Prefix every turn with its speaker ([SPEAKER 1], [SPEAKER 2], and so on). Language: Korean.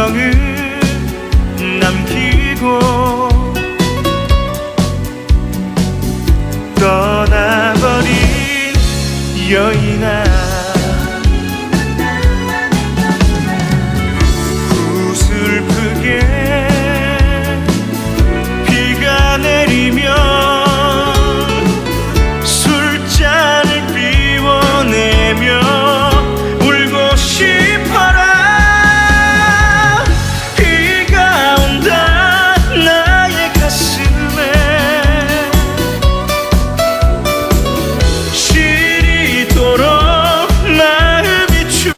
[SPEAKER 1] 흔적은 남기고 떠나버린 여인아.